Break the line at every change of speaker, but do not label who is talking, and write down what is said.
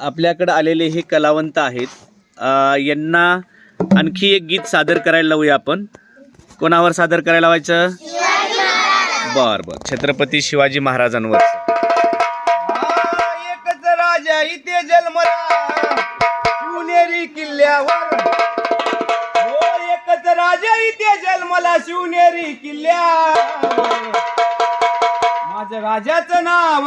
आपल्याकडं आलेले हे कलावंत आहेत. यांना आणखी एक गीत सादर करायला लावूया आपण. कोणावर सादर करायला लावायचं? बर बर. छत्रपती शिवाजी महाराजांवर.
एकच राजा इथे शिवनेरी किल्ल्यावर. हो एकच राजा इथे जन्मला शिवनेरी किल्ल्या. माझ्या राजाचं नाव